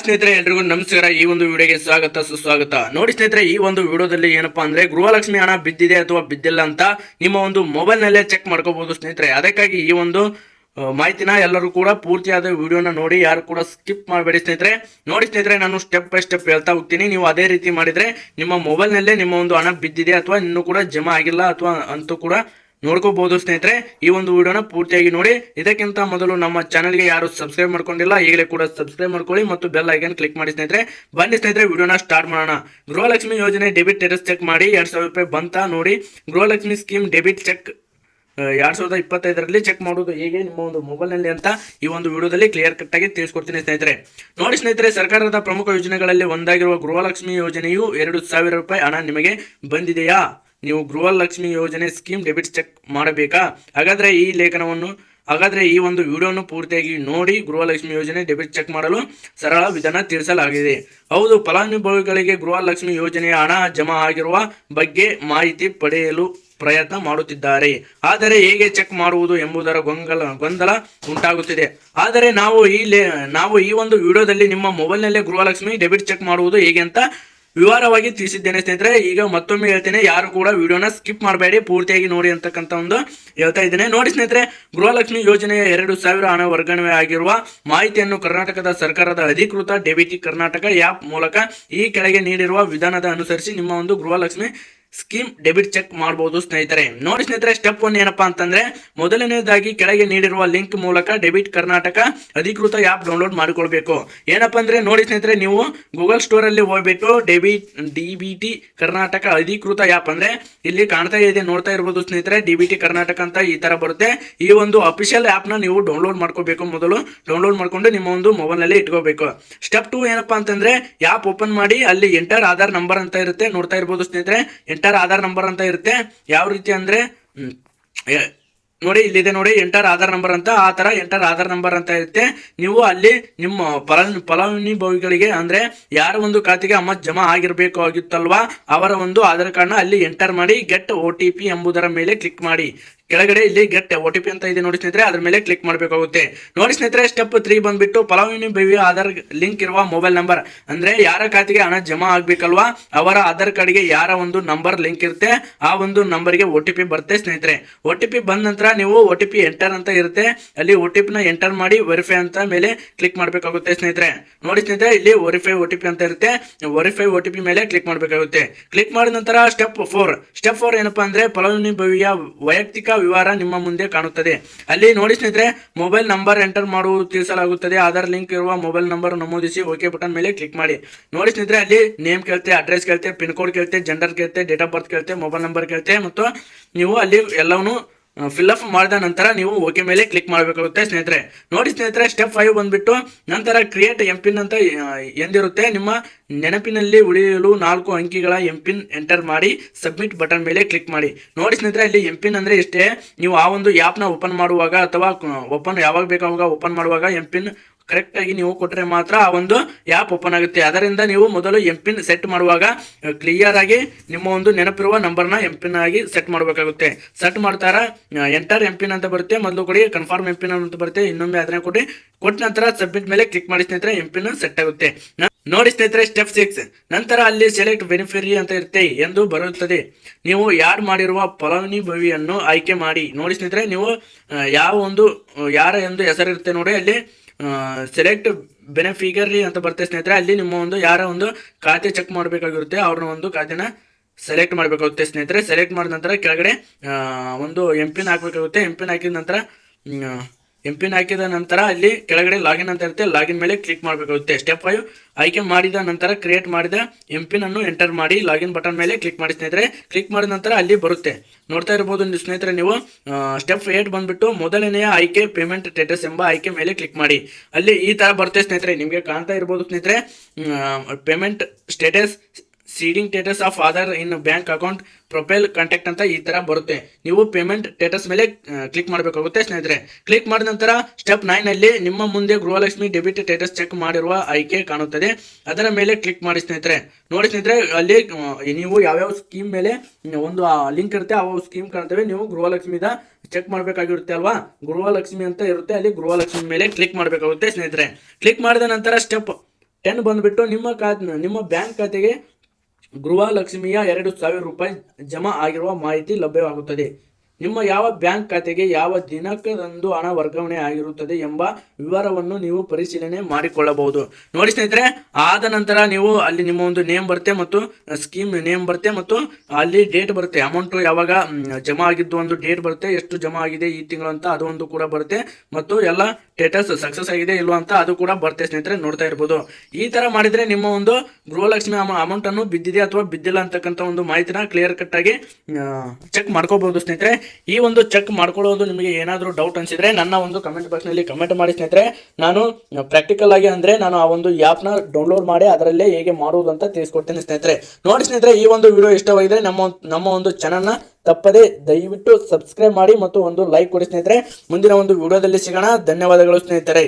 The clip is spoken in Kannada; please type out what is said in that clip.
ಸ್ನೇಹಿತರೆ, ಎಲ್ರಿಗೂ ನಮಸ್ಕಾರ. ಈ ಒಂದು ವಿಡಿಯೋಗೆ ಸ್ವಾಗತ, ಸುಸ್ವಾಗತ. ನೋಡಿ ಸ್ನೇಹಿತರೆ, ಈ ಒಂದು ವಿಡಿಯೋದಲ್ಲಿ ಏನಪ್ಪಾ ಅಂದ್ರೆ ಗೃಹಲಕ್ಷ್ಮಿ ಹಣ ಬಿದ್ದಿದೆ ಅಥವಾ ಬಿದ್ದಿಲ್ಲ ಅಂತ ನಿಮ್ಮ ಒಂದು ಮೊಬೈಲ್ ನಲ್ಲೇ ಚೆಕ್ ಮಾಡ್ಕೋಬಹುದು ಸ್ನೇಹಿತರೆ. ಅದಕ್ಕಾಗಿ ಈ ಒಂದು ಮಾಹಿತಿನ ಎಲ್ಲರೂ ಕೂಡ ಪೂರ್ತಿಯಾದ ವಿಡಿಯೋನ ನೋಡಿ, ಯಾರು ಕೂಡ ಸ್ಕಿಪ್ ಮಾಡಬೇಡಿ ಸ್ನೇಹಿತರೆ. ನೋಡಿ ಸ್ನೇಹಿತರೆ, ನಾನು ಸ್ಟೆಪ್ ಬೈ ಸ್ಟೆಪ್ ಹೇಳ್ತಾ ಹೋಗ್ತೀನಿ. ನೀವು ಅದೇ ರೀತಿ ಮಾಡಿದ್ರೆ ನಿಮ್ಮ ಮೊಬೈಲ್ ನಲ್ಲೇ ನಿಮ್ಮ ಒಂದು ಹಣ ಬಿದ್ದಿದೆ ಅಥವಾ ಇನ್ನೂ ಕೂಡ ಜಮಾ ಆಗಿಲ್ಲ ಅಥವಾ ಅಂತೂ ಕೂಡ ನೋಡ್ಕೋಬಹುದು ಸ್ನೇಹಿತರೆ, ಈ ಒಂದು ವಿಡಿಯೋನ ಪೂರ್ತಿಯಾಗಿ ನೋಡಿ. ಇದಕ್ಕಿಂತ ಮೊದಲು ನಮ್ಮ ಚಾನಲ್ಗೆ ಯಾರು ಸಬ್ಸ್ಕ್ರೈಬ್ ಮಾಡ್ಕೊಂಡಿಲ್ಲ, ಈಗಲೇ ಕೂಡ ಸಬ್ಸ್ಕ್ರೈಬ್ ಮಾಡ್ಕೊಳ್ಳಿ ಮತ್ತು ಬೆಲ್ ಐಕನ್ ಕ್ಲಿಕ್ ಮಾಡಿ ಸ್ನೇಹಿತರೆ. ಬನ್ನಿ ಸ್ನೇಹಿತರೆ, ವಿಡಿಯೋನ ಸ್ಟಾರ್ಟ್ ಮಾಡೋಣ. ಗೃಹಲಕ್ಷ್ಮಿ ಯೋಜನೆ ಡೆಬಿಟ್ ಸ್ಟೇಟಸ್ ಚೆಕ್ ಮಾಡಿ, ಎರಡ್ ಸಾವಿರ ರೂಪಾಯಿ ಬಂತ ನೋಡಿ. ಗೃಹಲಕ್ಷ್ಮಿ ಸ್ಕೀಮ್ ಡೆಬಿಟ್ ಚೆಕ್ ಎರಡ್ ಸಾವಿರದ ಇಪ್ಪತ್ತೈದರಲ್ಲಿ ಚೆಕ್ ಮಾಡೋದು ಹೇಗೆ, ನಿಮ್ಮ ಒಂದು ಮೊಬೈಲ್ನಲ್ಲಿ ಅಂತ ಈ ಒಂದು ವಿಡಿಯೋದಲ್ಲಿ ಕ್ಲಿಯರ್ ಕಟ್ ಆಗಿ ತಿಳಿಸ್ಕೊಡ್ತೀನಿ ಸ್ನೇಹಿತರೆ. ನೋಡಿ ಸ್ನೇಹಿತರೆ, ಸರ್ಕಾರದ ಪ್ರಮುಖ ಯೋಜನೆಗಳಲ್ಲಿ ಒಂದಾಗಿರುವ ಗೃಹಲಕ್ಷ್ಮಿ ಯೋಜನೆಯು ಎರಡು ಸಾವಿರ ರೂಪಾಯಿ ಹಣ ನಿಮಗೆ ಬಂದಿದೆಯಾ? ನೀವು ಗೃಹಲಕ್ಷ್ಮಿ ಯೋಜನೆ ಸ್ಕೀಮ್ ಡೆಬಿಟ್ ಚೆಕ್ ಮಾಡಬೇಕಾ? ಹಾಗಾದ್ರೆ ಈ ಲೇಖನವನ್ನು, ಹಾಗಾದ್ರೆ ಈ ಒಂದು ವಿಡಿಯೋನು ಪೂರ್ತಿಯಾಗಿ ನೋಡಿ ಗೃಹಲಕ್ಷ್ಮಿ ಯೋಜನೆ ಡೆಬಿಟ್ ಚೆಕ್ ಮಾಡಲು ಸರಳ ವಿಧಾನ ತಿಳಿಸಲಾಗಿದೆ. ಹೌದು, ಫಲಾನುಭವಿಗಳಿಗೆ ಗೃಹಲಕ್ಷ್ಮಿ ಯೋಜನೆಯ ಹಣ ಜಮಾ ಆಗಿರುವ ಬಗ್ಗೆ ಮಾಹಿತಿ ಪಡೆಯಲು ಪ್ರಯತ್ನ ಮಾಡುತ್ತಿದ್ದಾರೆ. ಆದರೆ ಹೇಗೆ ಚೆಕ್ ಮಾಡುವುದು ಎಂಬುದರ ಗೊಂದಲ ಗೊಂದಲ ಉಂಟಾಗುತ್ತಿದೆ. ಆದರೆ ನಾವು ಈ ನಾವು ಈ ಒಂದು ವಿಡಿಯೋದಲ್ಲಿ ನಿಮ್ಮ ಮೊಬೈಲ್ನಲ್ಲೇ ಗೃಹಲಕ್ಷ್ಮಿ ಡೆಬಿಟ್ ಚೆಕ್ ಮಾಡುವುದು ಹೇಗೆ ಅಂತ ವಿವರವಾಗಿ ತಿಳಿಸಿದ್ದೇನೆ ಸ್ನೇಹಿತರೆ, ಈಗ ಮತ್ತೊಮ್ಮೆ ಹೇಳ್ತೇನೆ, ಯಾರು ಕೂಡ ವಿಡಿಯೋನ ಸ್ಕಿಪ್ ಮಾಡಬೇಡಿ, ಪೂರ್ತಿಯಾಗಿ ನೋಡಿ ಅಂತಕ್ಕಂಥ ಒಂದು ಹೇಳ್ತಾ ಇದ್ದೇನೆ. ನೋಡಿ ಸ್ನೇಹಿತರೆ, ಗೃಹಲಕ್ಷ್ಮಿ ಯೋಜನೆಯ ಎರಡು ಸಾವಿರ ಹಣ ವರ್ಗಾವಣೆ ಆಗಿರುವ ಮಾಹಿತಿಯನ್ನು ಕರ್ನಾಟಕದ ಸರ್ಕಾರದ ಅಧಿಕೃತ ಡೆಬಿಟಿ ಕರ್ನಾಟಕ ಆ್ಯಪ್ ಮೂಲಕ ಈ ಕೆಳಗೆ ನೀಡಿರುವ ವಿಧಾನದ ಅನುಸರಿಸಿ ನಿಮ್ಮ ಒಂದು ಗೃಹಲಕ್ಷ್ಮಿ ಸ್ಕೀಮ್ ಡೆಬಿಟ್ ಚೆಕ್ ಮಾಡಬಹುದು ಸ್ನೇಹಿತರೆ. ನೋಡಿ ಸ್ನೇಹಿತರೆ ಸ್ಟೆಪ್ ಒನ್ ಏನಪ್ಪಾ ಅಂತಂದ್ರೆ ಮೊದಲನೇದಾಗಿ ಕೆಳಗೆ ನೀಡಿರುವ ಲಿಂಕ್ ಮೂಲಕ ಡೆಬಿಟ್ ಕರ್ನಾಟಕ ಅಧಿಕೃತ ಆಪ್ ಡೌನ್ಲೋಡ್ ಮಾಡಿಕೊಳ್ಬೇಕು. ಏನಪ್ಪಾ ಅಂದ್ರೆ, ನೋಡಿ ಸ್ನೇಹಿತರೆ, ನೀವು ಗೂಗಲ್ ಸ್ಟೋರ್ ಅಲ್ಲಿ ಹೋಗ್ಬೇಕು ಡೆಬಿಟ್ ಡಿಬಿಟಿ ಕರ್ನಾಟಕ ಅಧಿಕೃತ ಆಪ್ ಅಂದ್ರೆ ಇಲ್ಲಿ ಕಾಣ್ತಾ ಇದೆ, ನೋಡ್ತಾ ಇರಬಹುದು ಸ್ನೇಹಿತರೆ ಡಿಬಿಟಿ ಕರ್ನಾಟಕ ಅಂತ ಈ ತರ ಬರುತ್ತೆ. ಈ ಒಂದು ಅಫಿಷಿಯಲ್ ಆ್ಯಪ್ನ ನೀವು ಡೌನ್ಲೋಡ್ ಮಾಡ್ಕೋಬೇಕು ಮೊದಲು. ಡೌನ್ಲೋಡ್ ಮಾಡ್ಕೊಂಡು ನಿಮ್ಮ ಒಂದು ಮೊಬೈಲ್ನಲ್ಲಿ ಇಟ್ಕೋಬೇಕು. ಸ್ಟೆಪ್ ಟು ಏನಪ್ಪಾ ಅಂತಂದ್ರೆ ಆಪ್ ಓಪನ್ ಮಾಡಿ ಅಲ್ಲಿ ಎಂಟರ್ ಆಧಾರ್ ನಂಬರ್ ಅಂತ ಇರುತ್ತೆ, ನೋಡ್ತಾ ಇರಬಹುದು ಸ್ನೇಹಿತರೆ. ಎಂಟರ್ ಆಧಾರ್ ನಂಬರ್ ಅಂತ ಇರುತ್ತೆ. ಯಾವ ರೀತಿ ಅಂದ್ರೆ ನೋಡಿ, ಇಲ್ಲಿದೆ ನೋಡಿ, ಎಂಟರ್ ಆಧಾರ್ ನಂಬರ್ ಅಂತ, ಆ ತರ ಎಂಟರ್ ಆಧಾರ್ ನಂಬರ್ ಅಂತ ಇರುತ್ತೆ. ನೀವು ಅಲ್ಲಿ ನಿಮ್ಮ ಫಲ, ಫಲಾನುಭವಿಗಳಿಗೆ ಅಂದ್ರೆ, ಯಾರ ಒಂದು ಖಾತೆಗೆ ಅಮ್ಮ ಜಮಾ ಆಗಿರ್ಬೇಕು ಆಗಿತ್ತಲ್ವಾ, ಅವರ ಒಂದು ಆಧಾರ್ ಕಾರ್ಡ್ನ ಅಲ್ಲಿ ಎಂಟರ್ ಮಾಡಿ, ಗೆಟ್ ಒ ಟಿ ಪಿ ಎಂಬುದರ ಮೇಲೆ ಕ್ಲಿಕ್ ಮಾಡಿ. ಕೆಳಗಡೆ ಇಲ್ಲಿ ಗೆಟ್ ಒ ಟಿ ಪಿ ಅಂತ ಇದೆ ನೋಡಿ ಸ್ನೇಹಿತರೆ, ಅದ್ರ ಮೇಲೆ ಕ್ಲಿಕ್ ಮಾಡಬೇಕಾಗುತ್ತೆ. ನೋಡಿ ಸ್ನೇಹಿತರೆ ಸ್ಟೆಪ್ ತ್ರೀ ಬಂದ್ಬಿಟ್ಟು ಫಲಾನುಭವಿಯ ಆಧಾರ್ ಲಿಂಕ್ ಇರುವ ಮೊಬೈಲ್ ನಂಬರ್ ಅಂದ್ರೆ ಯಾರ ಖಾತೆಗೆ ಹಣ ಜಮಾ ಆಗ್ಬೇಕಲ್ವಾ? ಅವರ ಆಧಾರ್ ಕಾರ್ಡ್ಗೆ ಯಾರ ಒಂದು ನಂಬರ್ ಲಿಂಕ್ ಇರುತ್ತೆ? ಆ ಒಂದು ನಂಬರ್ಗೆ ಒ ಟಿ ಪಿ ಬರುತ್ತೆ ಸ್ನೇಹಿತರೆ. ಒ ಟಿ ಪಿ ಬಂದ ನಂತರ ನೀವು ಒ ಟಿ ಪಿ ಎಂಟರ್ ಅಂತ ಇರುತ್ತೆ. ಅಲ್ಲಿ ಒ ಟಿ ಪಿನ ಎಂಟರ್ ಮಾಡಿ ವೆರಿಫೈ ಅಂತ ಮೇಲೆ ಕ್ಲಿಕ್ ಮಾಡಬೇಕಾಗುತ್ತೆ ಸ್ನೇಹಿತರೆ. ನೋಡಿ ಸ್ನೇಹಿತರೆ, ಇಲ್ಲಿ ವೆರಿಫೈ ಒ ಟಿ ಪಿ ಅಂತ ಇರುತ್ತೆ. ವೆರಿಫೈ ಒ ಟಿ ಪಿ ಮೇಲೆ ಕ್ಲಿಕ್ ಮಾಡಬೇಕಾಗುತ್ತೆ. ಕ್ಲಿಕ್ ಮಾಡಿದ ನಂತರ ಸ್ಟೆಪ್ ಫೋರ್ ಸ್ಟೆಪ್ ಫೋರ್ ಏನಪ್ಪಾ ಅಂದ್ರೆ ಫಲಾನುಭವಿಯ ವೈಯಕ್ತಿಕ ವಿವರ ನಿಮ್ಮ ಮುಂದೆ ಕಾಣುತ್ತದೆ. ಅಲ್ಲಿ ನೋಡಿ ಸ್ನೇಹಿತರೆ, ಮೊಬೈಲ್ ನಂಬರ್ ಎಂಟರ್ ಮಾಡುವುದು ತಿಳಿಸಲಾಗುತ್ತದೆ. ಆಧಾರ್ ಲಿಂಕ್ ಇರುವ ಮೊಬೈಲ್ ನಂಬರ್ ನಮೂದಿಸಿ ಓಕೆ ಬಟನ್ ಮೇಲೆ ಕ್ಲಿಕ್ ಮಾಡಿ. ನೋಡಿ ಸ್ನೇಹಿತರೆ, ಅಲ್ಲಿ ನೇಮ್ ಕೇಳ್ತೆ, ಅಡ್ರೆಸ್ ಕೇಳ್ತೆ, ಪಿನ್ ಕೋಡ್ ಕೇಳ್ತೆ ಜೆಂಡರ್ ಕೇಳ್ತೆ ಡೇಟ್ ಆಫ್ ಬರ್ತ್ ಕೇಳ್ತೆ ಮೊಬೈಲ್ ನಂಬರ್ ಕೇಳ್ತೆ, ಮತ್ತು ನೀವು ಅಲ್ಲಿ ಎಲ್ಲವನ್ನು ಫಿಲ್ ಅಪ್ ಮಾಡಿದ ನಂತರ ನೀವು ಓಕೆ ಮೇಲೆ ಕ್ಲಿಕ್ ಮಾಡಬೇಕಾಗುತ್ತೆ. ಸ್ನೇಹಿತರೆ, ನೋಡಿ ಸ್ನೇಹಿತರೆ ಸ್ಟೆಪ್ ಫೈವ್ ಬಂದ್ಬಿಟ್ಟು ನಂತರ ಕ್ರಿಯೇಟ್ ಎಂ ಪಿನ್ ಅಂತ ಎಂದಿರುತ್ತೆ. ನಿಮ್ಮ ನೆನಪಿನಲ್ಲಿ ಉಳಿಯಲು ನಾಲ್ಕು ಅಂಕಿಗಳ ಎಂ ಪಿನ್ ಎಂಟರ್ ಮಾಡಿ ಸಬ್ಮಿಟ್ ಬಟನ್ ಮೇಲೆ ಕ್ಲಿಕ್ ಮಾಡಿ. ನೋಡಿ ಸ್ನೇಹಿತರೆ, ಇಲ್ಲಿ ಎಂ ಪಿನ್ ಅಂದ್ರೆ ಇಷ್ಟೇ ನೀವು ಆ ಒಂದು ಆ್ಯಪ್ನ ಓಪನ್ ಮಾಡುವಾಗ ಅಥವಾ ಓಪನ್ ಯಾವಾಗ ಬೇಕಾವಾಗ ಓಪನ್ ಮಾಡುವಾಗ ಎಂ ಪಿನ್ ಕರೆಕ್ಟ್ ಆಗಿ ನೀವು ಕೊಟ್ಟರೆ ಮಾತ್ರ ಆ ಒಂದು ಆ್ಯಪ್ ಓಪನ್ ಆಗುತ್ತೆ. ಅದರಿಂದ ನೀವು ಮೊದಲು ಎಂ ಪಿನ್ ಸೆಟ್ ಮಾಡುವಾಗ ಕ್ಲಿಯರ್ ಆಗಿ ನಿಮ್ಮ ಒಂದು ನೆನಪಿರುವ ನಂಬರ್ನ ಎಂ ಪಿನ್ ಆಗಿ ಸೆಟ್ ಮಾಡಬೇಕಾಗುತ್ತೆ. ಸೆಟ್ ಮಾಡ್ತಾರ ಎಂಟರ್ ಎಂ ಪಿನ್ ಅಂತ ಬರುತ್ತೆ. ಮೊದಲು ಕೊಡಿ ಕನ್ಫರ್ಮ್ ಎಂ ಪಿನ್ ಅಂತ ಬರುತ್ತೆ. ಇನ್ನೊಮ್ಮೆ ಅದನ್ನ ಕೊಡಿ. ಕೊಟ್ಟ ನಂತರ ಸಬ್ಮಿಟ್ ಮೇಲೆ ಕ್ಲಿಕ್ ಮಾಡಿ ಸ್ನೇಹಿತರೆ ಎಂ ಪಿನ್ ಸೆಟ್ ಆಗುತ್ತೆ. ನೋಡಿ ಸ್ನೇಹಿತರೆ ಸ್ಟೆಪ್ ಸಿಕ್ಸ್ ನಂತರ ಅಲ್ಲಿ ಸೆಲೆಕ್ಟ್ ಬೆನಿಫಿರಿ ಅಂತ ಇರುತ್ತೆ. ಎಂದು ಬರುತ್ತದೆ. ನೀವು ಯಾರು ಮಾಡಿರುವ ಫಲಾನುಭವಿಯನ್ನು ಆಯ್ಕೆ ಮಾಡಿ. ನೋಡಿ ಸ್ನೇಹಿತರೆ, ನೀವು ಯಾವ ಒಂದು ಯಾರ ಎಂದು ಹೆಸರಿರುತ್ತೆ ನೋಡಿ ಅಲ್ಲಿ. ಸೆಲೆಕ್ಟ್ ಬೆನಿಫಿಗರಿ ಅಂತ ಬರ್ತದೆ ಸ್ನೇಹಿತರೆ, ಅಲ್ಲಿ ನಿಮ್ಮ ಒಂದು ಯಾರ ಒಂದು ಖಾತೆ ಚೆಕ್ ಮಾಡಬೇಕಾಗಿರುತ್ತೆ, ಅವ್ರನ್ನ ಒಂದು ಖಾತೆನ ಸೆಲೆಕ್ಟ್ ಮಾಡಬೇಕಾಗುತ್ತೆ ಸ್ನೇಹಿತರೆ. ಸೆಲೆಕ್ಟ್ ಮಾಡಿದ ನಂತರ ಕೆಳಗಡೆ ಒಂದು ಎಂ ಪಿನ್ ಹಾಕಬೇಕಾಗುತ್ತೆ. ಎಂ ಪಿನ್ ಹಾಕಿದ ನಂತರ ಎಂ ಪಿನ್ ಹಾಕಿದ ನಂತರ ಅಲ್ಲಿ ಕೆಳಗಡೆ ಲಾಗಿನ್ ಅಂತ ಇರುತ್ತೆ. ಲಾಗಿನ್ ಮೇಲೆ ಕ್ಲಿಕ್ ಮಾಡಬೇಕಾಗುತ್ತೆ. ಸ್ಟೆಪ್ ಫೈವ್, ಆಯ್ಕೆ ಮಾಡಿದ ನಂತರ ಕ್ರಿಯೇಟ್ ಮಾಡಿದ ಎಂ ಪಿನ್ ಅನ್ನು ಎಂಟರ್ ಮಾಡಿ ಲಾಗಿನ್ ಬಟನ್ ಮೇಲೆ ಕ್ಲಿಕ್ ಮಾಡಿ ಸ್ನೇಹಿತರೆ. ಕ್ಲಿಕ್ ಮಾಡಿದ ನಂತರ ಅಲ್ಲಿ ಬರುತ್ತೆ. ನೋಡ್ತಾ ಇರ್ಬೋದು ಒಂದು ಸ್ನೇಹಿತರೆ ನೀವು ಸ್ಟೆಪ್ ಏಟ್ ಬಂದ್ಬಿಟ್ಟು ಮೊದಲನೆಯ ಆಯ್ಕೆ ಪೇಮೆಂಟ್ ಸ್ಟೇಟಸ್ ಎಂಬ ಆಯ್ಕೆ ಮೇಲೆ ಕ್ಲಿಕ್ ಮಾಡಿ. ಅಲ್ಲಿ ಈ ತರ ಬರುತ್ತೆ ಸ್ನೇಹಿತರೆ. ನಿಮಗೆ ಕಾಣ್ತಾ ಇರ್ಬೋದು ಸ್ನೇಹಿತರೆ. Payment status seeding status of Aadhaar in bank account profile contact ಅಂತ ಈ ತರ ಬರುತ್ತೆ. ನೀವು ಪೇಮೆಂಟ್ ಸ್ಟೇಟಸ್ ಮೇಲೆ ಕ್ಲಿಕ್ ಮಾಡಬೇಕಾಗುತ್ತೆ ಸ್ನೇಹಿತರೆ. ಕ್ಲಿಕ್ ಮಾಡಿದ ನಂತರ ಸ್ಟೆಪ್ ನೈನ್ ಅಲ್ಲಿ ನಿಮ್ಮ ಮುಂದೆ ಗೃಹಲಕ್ಷ್ಮಿ ಡೆಬಿಟ್ ಸ್ಟೇಟಸ್ ಚೆಕ್ ಮಾಡಿರುವ ಆಯ್ಕೆ ಕಾಣುತ್ತದೆ. ಅದರ ಮೇಲೆ ಕ್ಲಿಕ್ ಮಾಡಿ ಸ್ನೇಹಿತರೆ. ನೋಡಿ ಸ್ನೇಹಿತರೆ, ಅಲ್ಲಿ ನೀವು ಯಾವ್ಯಾವ ಸ್ಕೀಮ್ ಮೇಲೆ, ಒಂದು ಲಿಂಕ್ ಇರುತ್ತೆ, ಆ ಸ್ಕೀಮ್ ಕಾಣ್ತವೆ. ನೀವು ಗೃಹಲಕ್ಷ್ಮಿದ ಚೆಕ್ ಮಾಡಬೇಕಾಗಿರುತ್ತೆ ಅಲ್ವಾ? ಗೃಹಲಕ್ಷ್ಮಿ ಅಂತ ಇರುತ್ತೆ, ಅಲ್ಲಿ ಗೃಹಲಕ್ಷ್ಮಿ ಮೇಲೆ ಕ್ಲಿಕ್ ಮಾಡಬೇಕಾಗುತ್ತೆ ಸ್ನೇಹಿತರೆ. ಕ್ಲಿಕ್ ಮಾಡಿದ ನಂತರ ಸ್ಟೆಪ್ ಟೆನ್ ಬಂದ್ಬಿಟ್ಟು ನಿಮ್ಮ ಖಾತೆ, ನಿಮ್ಮ ಬ್ಯಾಂಕ್ ಖಾತೆಗೆ ಗೃಹಲಕ್ಷ್ಮಿಯ ಎರಡು ಸಾವಿರ ರೂಪಾಯಿ ಜಮಾ ಆಗಿರುವ ಮಾಹಿತಿ ಲಭ್ಯವಾಗುತ್ತದೆ. ನಿಮ್ಮ ಯಾವ ಬ್ಯಾಂಕ್ ಖಾತೆಗೆ ಯಾವ ದಿನಕ್ಕದಂದು ಹಣ ವರ್ಗಾವಣೆ ಆಗಿರುತ್ತದೆ ಎಂಬ ವಿವರವನ್ನು ನೀವು ಪರಿಶೀಲನೆ ಮಾಡಿಕೊಳ್ಳಬಹುದು. ನೋಡಿ ಸ್ನೇಹಿತರೆ, ಆದ ನಂತರ ನೀವು ಅಲ್ಲಿ ನಿಮ್ಮ ಒಂದು ನೇಮ್ ಬರುತ್ತೆ ಮತ್ತು ಸ್ಕೀಮ್ ನೇಮ್ ಬರುತ್ತೆ ಮತ್ತು ಅಲ್ಲಿ ಡೇಟ್ ಬರುತ್ತೆ. ಅಮೌಂಟ್ ಯಾವಾಗ ಜಮಾ ಆಗಿದ್ದು ಒಂದು ಡೇಟ್ ಬರುತ್ತೆ, ಎಷ್ಟು ಜಮಾ ಆಗಿದೆ ಈ ತಿಂಗಳು ಅಂತ ಅದು ಒಂದು ಕೂಡ ಬರುತ್ತೆ ಮತ್ತು ಎಲ್ಲ ಸ್ಟೇಟಸ್ ಸಕ್ಸಸ್ ಆಗಿದೆ ಇಲ್ವಾ ಅಂತ ಅದು ಕೂಡ ಬರುತ್ತೆ ಸ್ನೇಹಿತರೆ, ನೋಡ್ತಾ ಇರ್ಬೋದು. ಈ ತರ ಮಾಡಿದ್ರೆ ನಿಮ್ಮ ಒಂದು ಗೃಹಲಕ್ಷ್ಮಿ ಅಮೌಂಟ್ ಅನ್ನು ಬಿದ್ದಿದೆ ಅಥವಾ ಬಿದ್ದಿಲ್ಲ ಅಂತಕ್ಕಂಥ ಒಂದು ಮಾಹಿತಿನ ಕ್ಲಿಯರ್ ಕಟ್ ಆಗಿ ಚೆಕ್ ಮಾಡ್ಕೋಬಹುದು ಸ್ನೇಹಿತರೆ. ಈ ಒಂದು ಚೆಕ್ ಮಾಡ್ಕೊಳ್ಳೋದು ನಿಮಗೆ ಏನಾದರೂ ಡೌಟ್ ಅನಿಸಿದ್ರೆ ನನ್ನ ಒಂದು ಕಮೆಂಟ್ ಬಾಕ್ಸ್ನಲ್ಲಿ ಕಮೆಂಟ್ ಮಾಡಿ ಸ್ನೇಹಿತರೆ. ನಾನು ಪ್ರಾಕ್ಟಿಕಲ್ ಆಗಿ ಅಂದರೆ ನಾನು ಆ ಒಂದು ಆ್ಯಪ್ನ ಡೌನ್ಲೋಡ್ ಮಾಡಿ ಅದರಲ್ಲೇ ಹೇಗೆ ಮಾಡುವುದು ಅಂತ ತಿಳಿಸ್ಕೊಡ್ತೀನಿ ಸ್ನೇಹಿತರೆ. ನೋಡಿ ಸ್ನೇಹಿತರೆ, ಈ ಒಂದು ವಿಡಿಯೋ ಇಷ್ಟವಾಗಿದೆ. ನಮ್ಮ ನಮ್ಮ ಒಂದು ಚಾನಲ್ನ ತಪ್ಪದೆ ದಯವಿಟ್ಟು ಸಬ್ಸ್ಕ್ರೈಬ್ ಮಾಡಿ ಮತ್ತು ಒಂದು ಲೈಕ್ ಕೊಡಿ ಸ್ನೇಹಿತರೆ. ಮುಂದಿನ ಒಂದು ವಿಡಿಯೋದಲ್ಲಿ ಸಿಗೋಣ. ಧನ್ಯವಾದಗಳು ಸ್ನೇಹಿತರೆ.